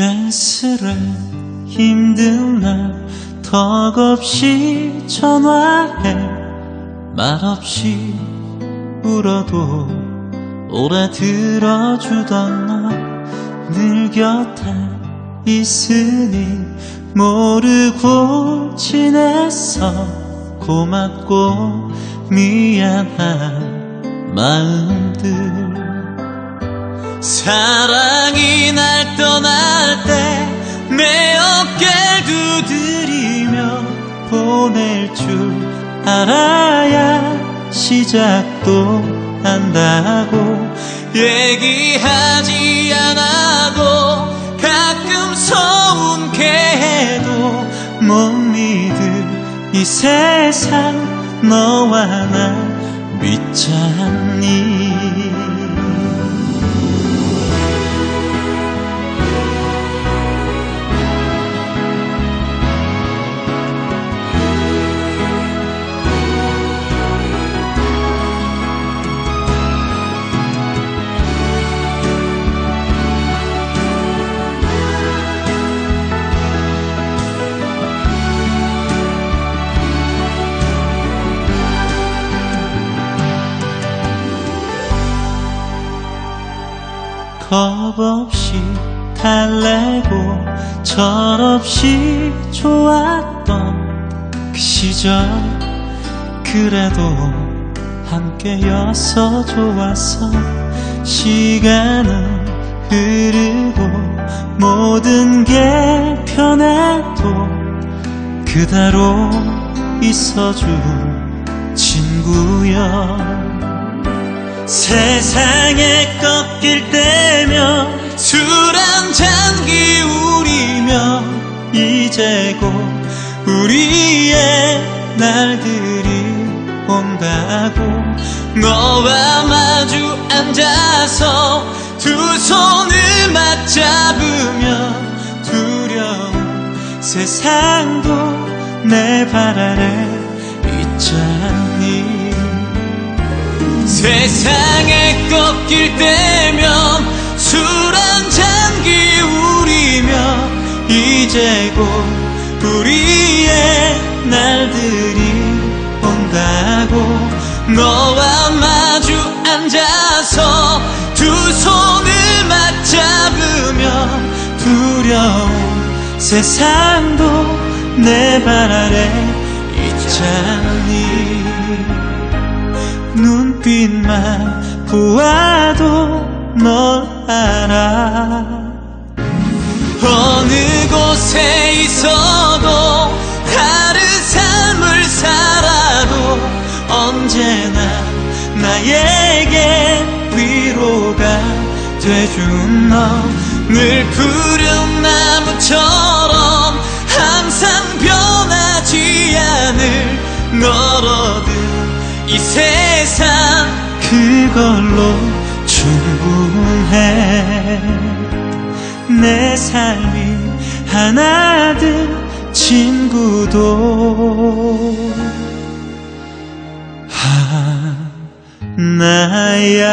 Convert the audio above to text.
괜스레 힘든 날 턱없이 전화해. 말없이 울어도 오래 들어주던 너 늘 곁에 있으니 모르고 지냈어 고맙고 미안한 마음들. 사랑이 날 떠날 두드리며 보낼 줄 알아야 시작도 한다고. 얘기하지 않아도 가끔 서운게 해도 못 믿을 이 세상 너와 나 믿잖니 겁없이 달래고 철없이 좋았던 그 시절 그래도 함께여서 좋았어 시간은 흐르고 모든 게 변해도 그대로 있어준 친구여 세상에 꺾일 때면 술 한 잔 기울이며 이제 곧 우리의 날들이 온다고 너와 마주 앉아서 두 손을 맞잡으며 두려운 세상도 내 발 아래 있잖니 세상에 꺾일 때면 술 한잔 기울이며 이제 곧 우리의 날들이 온다고 너와 마주 앉아서 두 손을 맞잡으며 두려운 세상도 내 발 아래 있잖니 눈빛만 보아도 널 알아. 어느 곳에 있어도 다른 삶을 살아도 언제나 나에게 위로가 돼준 너. 늘 푸른 나무처럼 항상 변하지 않을 널 얻은 이 세상 그걸로 충분해. 내 삶이 하나든 친구도 하나야